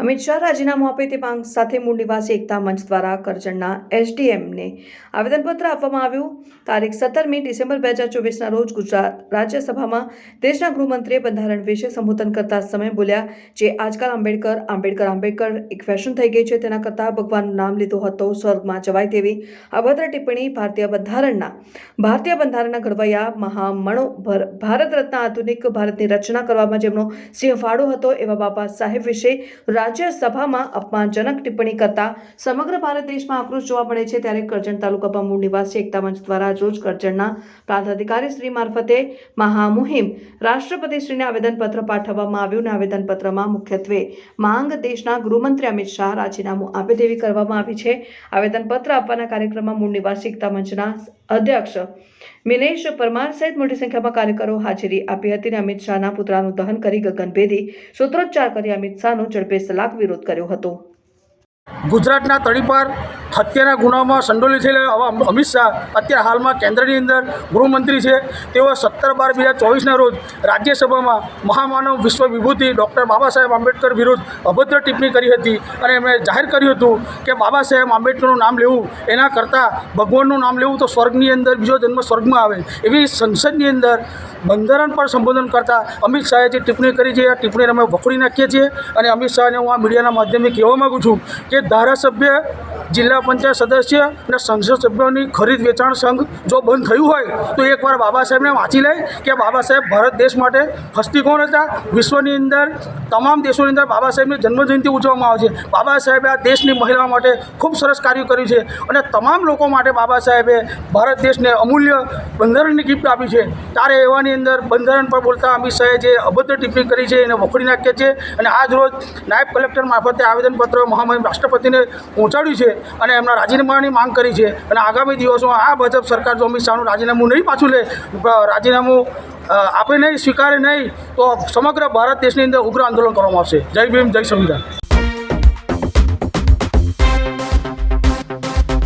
અમિત શાહ રાજીનામું આપે તે માંગ સાથે મૂળ નિવાસી એકતા મંચ દ્વારા કરજણના એસડીએમને આવેદનપત્ર આપવામાં આવ્યું. તારીખ સત્તરમી ડિસેમ્બર બે હજાર ચોવીસના રોજ ગુજરાત રાજ્યસભામાં દેશના ગૃહમંત્રીએ બંધારણ વિશે સંબોધન કરતા સમય બોલ્યા જે આજકાલ આંબેડકર આંબેડકર આંબેડકર એક ફેશન થઈ ગઈ છે. તેના કરતાં ભગવાનનું નામ લીધું હતો, સ્વર્ગમાં જવાય તેવી અભદ્ર ટિપ્પણી ભારતીય બંધારણના ભારતીય બંધારણના ઘડવૈયા મહામણો ભર- ભારત રત્ન આધુનિક ભારતની રચના કરવામાં જેમનો સિંહ ફાળો હતો એવા બાબા સાહેબ વિશે રાજ્યસભામાં અપમાનજનક ટિપ્પણી કરતા સમગ્ર ભારત દેશમાં આક્રોશ જોવા મળે છે ત્યારે કરજણ તાલુકામાં મૂળ નિવાસી એકતા મંચ દ્વારા રોજ કરજણના પ્રાંતાધિકારી શ્રી મારફતે મહામુહિમ રાષ્ટ્રપતિશ્રીને આવેદનપત્ર પાઠવવામાં આવ્યું અને આવેદનપત્રમાં મુખ્યત્વે માંગ દેશના ગૃહમંત્રી અમિત શાહ રાજીનામું આપે તેવી કરવામાં આવી છે. આવેદનપત્ર આપવાના કાર્યક્રમમાં મૂળ નિવાસી એકતા મંચના અધ્યક્ષ મિનેશ પરમાર સહિત મોટી સંખ્યામાં કાર્યકરો હાજરી આપી હતી અને અમિત શાહના પુતળાનું દહન કરી ગગનભેદી સૂત્રોચ્ચાર કરી અમિત શાહનો ઝડપે સલાક વિરોધ કર્યો હતો. ગુજરાતના તળીપાર હત્યાના ગુનામાં સંડોલી થયેલા આવા અમિત શાહ અત્યારે હાલમાં કેન્દ્રની અંદર ગૃહમંત્રી છે. તેઓ સત્તર બાર બે હજાર ચોવીસના રોજ રાજ્યસભામાં મહામાનવ વિશ્વ વિભૂતિ ડૉક્ટર બાબા સાહેબ આંબેડકર વિરુદ્ધ અભદ્ર ટિપ્પણી કરી હતી અને એમણે જાહેર કર્યું હતું કે બાબા સાહેબ આંબેડકરનું નામ લેવું, એના કરતાં ભગવાનનું નામ લેવું તો સ્વર્ગની અંદર બીજો જન્મ સ્વર્ગમાં આવે. એવી સંસદની અંદર બંધારણ પર સંબોધન કરતાં અમિત શાહે જે ટિપ્પણી કરી છે, આ ટિપ્પણીને અમે વખોડી નાખીએ છીએ. અને અમિત શાહને હું આ મીડિયાના માધ્યમે કહેવા માગું છું કે ધારાસભ્ય જિલ્લા પંચાયત સદસ્ય અને સંસદ સભ્યોની ખરીદ વેચાણ સંઘ જો બંધ થયું હોય તો એકવાર બાબા સાહેબને વાંચી લે કે બાબા સાહેબ ભારત દેશ માટે ફસ્તી કોણ હતા? વિશ્વની અંદર તમામ દેશોની અંદર બાબા સાહેબની જન્મજયંતિ ઉજવવામાં આવે છે. બાબા સાહેબે આ દેશની મહિલાઓ માટે ખૂબ સરસ કાર્ય કર્યું છે અને તમામ લોકો માટે બાબા સાહેબે ભારત દેશને અમૂલ્ય બંધારણની ગિફ્ટ આપી છે. ત્યારે એવાની અંદર બંધારણ પર બોલતા અમિત શાહે જે અભદ્ર ટિપ્પણી કરી છે એને વખોડી નાખીએ છે અને આજ રોજ નાયબ કલેક્ટર મારફતે આવેદનપત્ર મહામહિમ રાષ્ટ્રપતિને પહોંચાડ્યું છે. અને એમના રાજીનામાની માંગ કરી છે. અને આગામી દિવસોમાં આ ભાજપ સરકાર જો અમિત શાહનું રાજીનામું નહીં પાછું લે રાજીનામું આપે નહીં, સ્વીકારે નહીં, તો સમગ્ર ભારત દેશની અંદર ઉગ્ર આંદોલન કરવામાં આવશે. જય ભીમ, જય સંવિધાન.